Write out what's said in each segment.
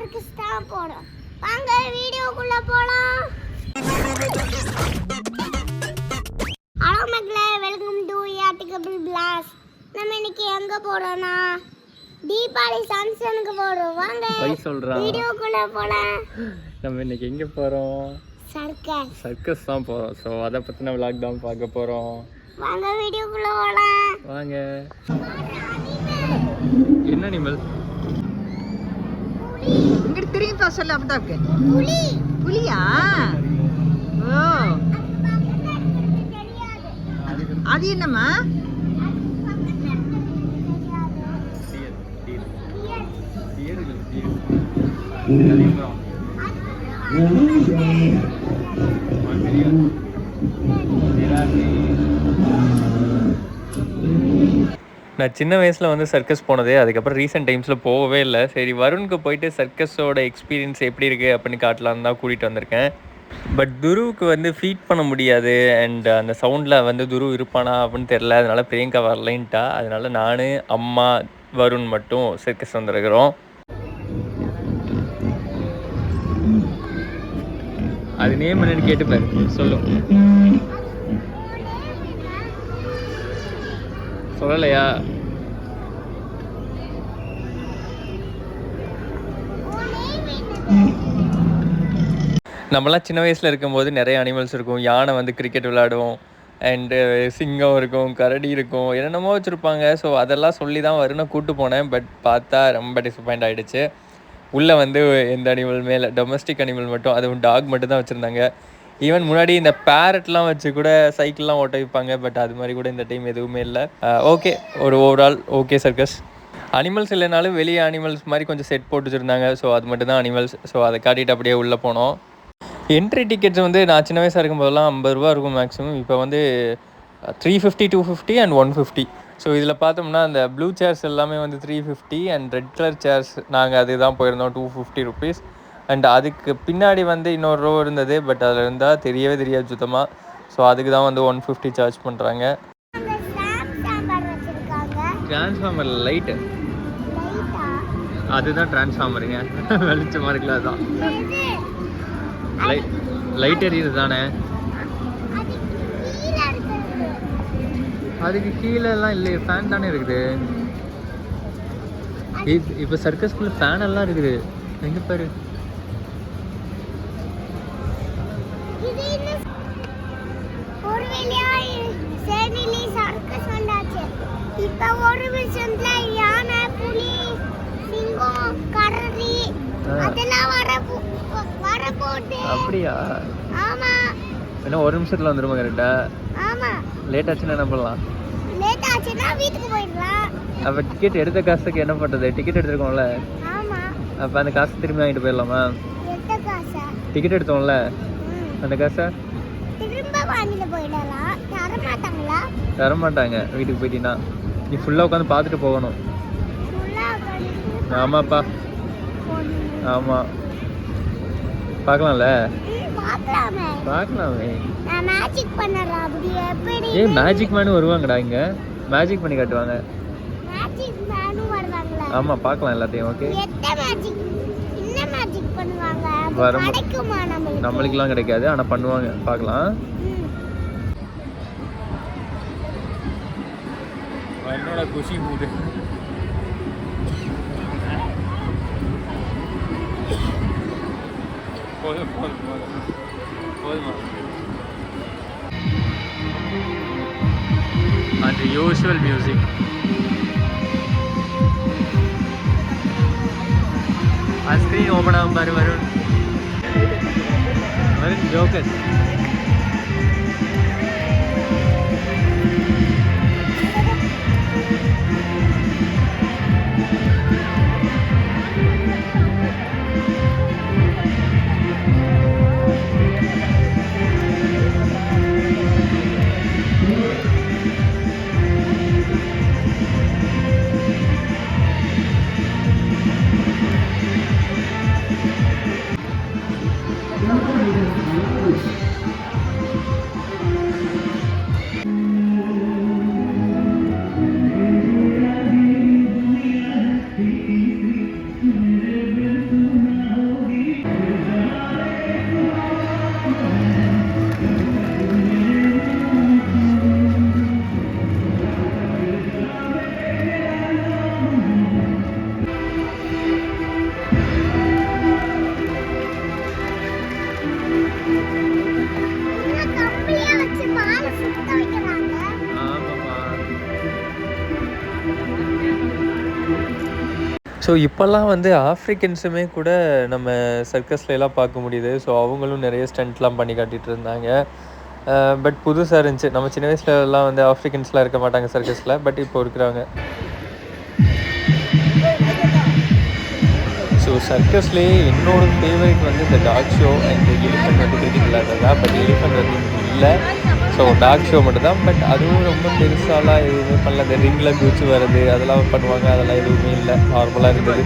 Circus தான் போறோம் வாங்க வீடியோக்குள்ள போலாம். ஹலோ மக்களே. வெல்கம் டு யாட்டிகபிள் பிளாஸ் நம்ம இன்னைக்கு எங்க போறோம்னா தீபாவளி ஃபங்க்ஷனுக்கு போறோம். வாங்க வீடியோக்குள்ள போலாம். நம்ம இன்னைக்கு எங்க போறோம்? சர்க்கஸ் சர்க்கஸ் தான் போறோம். ஸோ அதை பத்தின விளாக் தான் பார்க்க போறோம். வாங்க வீடியோக்குள்ள போலாம். வாங்க. என்ன அனிமல் இங்கிட்டு திரும்பி பா சொல்லு அப்பதாக்கு புலி. புலியா? ஓ. அது என்னம்மா? நான் சின்ன வயசில் வந்து சர்க்கஸ் போனது அதுக்கப்புறம் ரீசெண்ட் டைம்ஸில் போகவே இல்லை. சரி வருணுக்கு போயிட்டு சர்க்கஸோட எக்ஸ்பீரியன்ஸ் எப்படி இருக்குது அப்படின்னு காட்டலான்னு தான் கூட்டிகிட்டு வந்திருக்கேன். பட் துருவுக்கு வந்து ஃபீட் பண்ண முடியாது. அண்ட் அந்த சவுண்டில் வந்து துரு இருப்பானா அப்படின்னு தெரில அதனால் பிரியங்கா வரலைன்ட்டா. அதனால் நான் அம்மா வருண் மட்டும் சர்க்கஸ் வந்திருக்கிறோம். அது நேம் என்னன்னு கேட்டுப்பாரு. சொல்லும் சொல்லலையா? நம்மலாம் சின்ன வயசில் இருக்கும்போது நிறைய அனிமல்ஸ் இருக்கும். யானை வந்து கிரிக்கெட் விளாடுவோம் அண்டு சிங்கம் இருக்கும் கரடி இருக்கும் என்னென்னமோ வச்சுருப்பாங்க. ஸோ அதெல்லாம் சொல்லி தான் வரணும் கூட்டு போனேன். பட் பார்த்தா ரொம்ப டிசப்பாயிண்ட் ஆகிடுச்சு உள்ளே வந்து எந்த அனிமல் மேலே டொமஸ்டிக் அனிமல் மட்டும் அதுவும் டாக் மட்டும் தான் வச்சுருந்தாங்க. ஈவன் முன்னாடி இந்த பேரட்லாம் வச்சு கூட சைக்கிள்லாம் ஓட்ட வைப்பாங்க பட் அது மாதிரி கூட இந்த டைம் எதுவுமே இல்லை. ஓகே uh, ஒரு ஓவரால் ஓகே சர்க்கஸ் அனிமல்ஸ் இல்லைனாலும் வெளியே அனிமல்ஸ் மாதிரி கொஞ்சம் செட் போட்டு வச்சுருந்தாங்க. ஸோ அது மட்டும் தான் அனிமல்ஸ் ஸோ அதை காட்டிட்டு அப்படியே உள்ளே போனோம். என்ட்ரி டிக்கெட்ஸ் வந்து நான் சின்ன வயசாக இருக்கும்போதெல்லாம் ஐம்பது ரூபா இருக்கும் மேக்ஸிமம் இப்போ வந்து three fifty two fifty and one fifty so இதில் பார்த்தோம்னா அந்த ப்ளூ சேர்ஸ் எல்லாமே வந்து three fifty and red colour chairs நாங்கள் அதுதான் போயிருந்தோம் டூ ஃபிஃப்டி ருபீஸ் அண்ட் அதுக்கு பின்னாடி வந்து இன்னொரு ரோ இருந்தது பட் அதில் இருந்தால் தெரியவே தெரியாது சுத்தமாக ஸோ அதுக்கு தான் வந்து ஒன் ஃபிஃப்டி சார்ஜ் பண்ணுறாங்க டிரான்ஸ்ஃபார்மர் லைட்டு லைட்டா அதுதான் டிரான்ஸ்ஃபார்மருங்க வெளிச்சமாக இருக்குல்ல அதுதான் லைட் லைட் எரியுது தானே. அதுக்கு கீழே எல்லாம் இல்லையே ஃபேன் தானே இருக்குது. இப்- இப்போ சர்க்கஸ்குள்ள ஃபேன் எல்லாம் இருக்குது. எங்க பாரு இது இன்னும் ஒரு வழியா சேனிலி சர்க்கஸ் வந்தாச்சு இப்ப ஒரு விஷயத்துல யானை புலி சிங்கம் கரடி ஆ. அதெல்லாம் வர வர போட்டு அப்படியா? ஆமா. என்ன ஒரு நிமிஷத்துல வந்துருமா கரெக்டா ஆமா. லேட் ஆச்சுன்னா என்ன பண்ணலாம்? லேட் ஆச்சுன்னா வீட்டுக்கு போயிடலாம். அப்போ டிக்கெட் எடுத்த காசுக்கு என்ன பண்ணுறது டிக்கெட் எடுத்துருக்கோம்ல. ஆமா. அப்போ அந்த காசு திரும்பி வாங்கிட்டு போயிடலாமா? டிக்கெட் எடுத்தோம்ல. அந்த காசை? தர மாட்டாங்களா தர மாட்டாங்க வீட்டுக்கு போயிட்டீங்கன்னா நீ ஃபுல்லாக உட்காந்து பார்த்துட்டு போகணும். ஆமாப்பா. ஆமாம் பார்க்கலாம்ல? பார்க்கலாமே. நான் மேஜிக் பண்ணறேன் அப்படி எப்படி? ஏய் மேஜிக் மேனும் வருவாங்கடா இங்கே. மேஜிக் பண்ணி காட்டுவாங்க. மேஜிக் மேனும் வருவாங்களா? ஆமாம் பார்க்கலாம் எல்லாத்தையும் ஓகே எத்த மேஜிக் என்ன மேஜிக் பண்ணுவாங்க? அது வரும். கிடைக்குமா நம்மளுக்கு? கிடைக்காது ஆனால் பண்ணுவாங்க. பார்க்கலாம். என்னோட குஷி மூடு. બોલો બોલ બોલ બોલ and the usual music. આજ કઈ હમણાં અંબાર વરુણ વરુણ જોકસ ஸோ இப்போல்லாம் வந்து ஆஃப்ரிக்கன்ஸுமே கூட நம்ம சர்க்கஸ்லலாம் பார்க்க முடியுது. ஸோ அவங்களும் நிறைய ஸ்டண்ட்லாம் பண்ணி காட்டிகிட்டு இருந்தாங்க. பட் புதுசாக இருந்துச்சு. நம்ம சின்ன வயசுலலாம் வந்து ஆஃப்ரிக்கன்ஸ்லாம் இருக்க மாட்டாங்க சர்க்கஸில் பட் இப்போ இருக்கிறாங்க ஸோ சர்க்கஸ்லேயே என்னோட ஃபேவரட் வந்து இந்த டாக் ஷோ அண்ட் எலிஃபெண்ட் வந்து கிரிக்கெட் விளையாடுறதா பட் எலிஃபெண்ட் வந்து இல்லை. ஸோ டாக் ஷோ மட்டும் தான் பட் அதுவும் ரொம்ப பெருசாலாம் எதுவுமே பண்ணல. இந்த ரிங்கில் குதிச்சு வர்றது அதெல்லாம் பண்ணுவாங்க. அதெல்லாம் எதுவுமே இல்லை. நார்மலாக இருந்தது.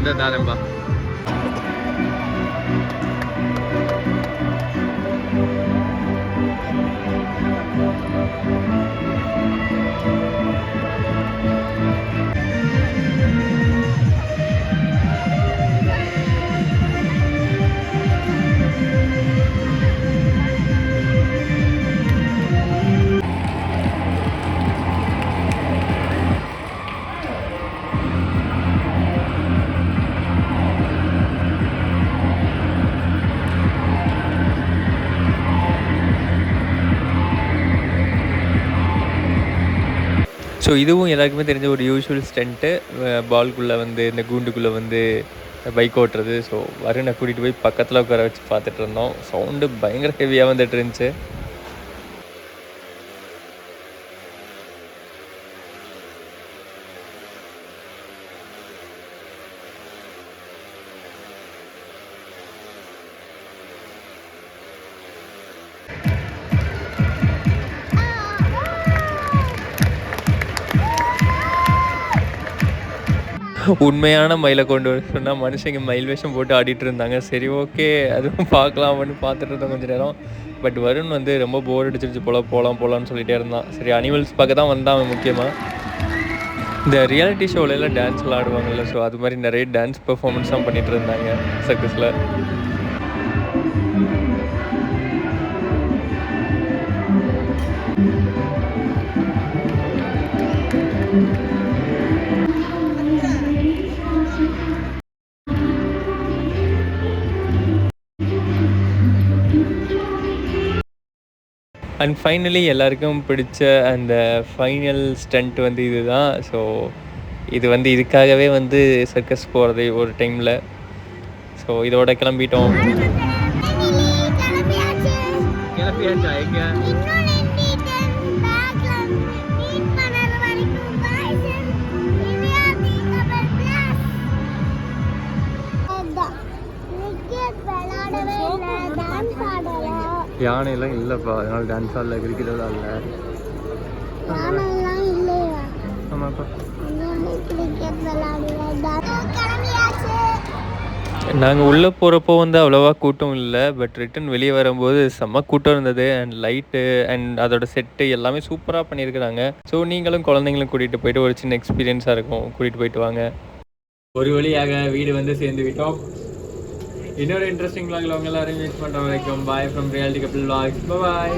இந்த தாரம்பா ஸோ இதுவும் எல்லாருக்குமே தெரிஞ்ச ஒரு யூஷுவல் ஸ்டண்ட்டு பால்குள்ளே வந்து இந்த கூண்டுக்குள்ளே வந்து பைக் ஓட்டுறது. ஸோ வருணை கூட்டிகிட்டு போய் பக்கத்தில் உட்கார வச்சு பார்த்துட்டு இருந்தோம். சவுண்டு பயங்கர ஹெவியாக வந்துட்டு இருந்துச்சு. உண்மையான மயிலை கொண்டு வர சொன்னால் மனுஷங்க மயில் வேஷம் போட்டு ஆடிட்டு இருந்தாங்க. சரி ஓகே அதுவும் பார்க்கலாம்னு பார்த்துட்டு இருந்தோம் கொஞ்சம் நேரம். பட் வருண் வந்து ரொம்ப போர் அடிச்சிருச்சு போல போகலாம் போகலான்னு சொல்லிட்டே இருந்தான். சரி அனிமல்ஸ் பார்க்க தான் வந்தான் அவன் முக்கியமாக இந்த ரியாலிட்டி ஷோலெல்லாம் டான்ஸ்லாம் ஆடுவாங்கல்ல ஸோ அது மாதிரி நிறைய டான்ஸ் பெர்ஃபார்மன்ஸ்லாம் பண்ணிட்டு இருந்தாங்க சர்க்கஸில் அண்ட் ஃபைனலி எல்லாருக்கும் பிடிச்ச அந்த ஃபைனல் ஸ்டண்ட் வந்து இதுதான். ஸோ இது வந்து இதுக்காகவே வந்து சர்க்கஸ் போகிறது ஒரு டைமில் ஸோ இதோட கிளம்பிட்டோம். கிளம்பியாச்சு. கிளம்பியாச்சா? எங்க? யானையெல்லாம் இல்லைப்பா. அதனால டான்ஸ் ஆடல கிரிக்கெட் விளாடல ஆமாப்பா. நாங்கள் உள்ளே போகிறப்போ வந்து அவ்வளோவா கூட்டம் இல்லை. பட் ரிட்டன் வெளியே வரும்போது செம்ம கூட்டம் இருந்தது. அண்ட் லைட்டு அண்ட் அதோட செட்டு எல்லாமே சூப்பராக பண்ணியிருக்கிறாங்க. ஸோ நீங்களும் குழந்தைங்களும் கூட்டிகிட்டு போயிட்டு ஒரு சின்ன எக்ஸ்பீரியன்ஸாக இருக்கும். கூட்டிகிட்டு போயிட்டு வாங்க. ஒரு வழியாக வீடு வந்து சேர்ந்து விட்டோம் இன்னொரு இன்ட்ரெஸ்டிங் vlogல உங்க எல்லாரும் மீட் பண்ணுறோம் வரைக்கும் bye from reality couple vlogs. Bye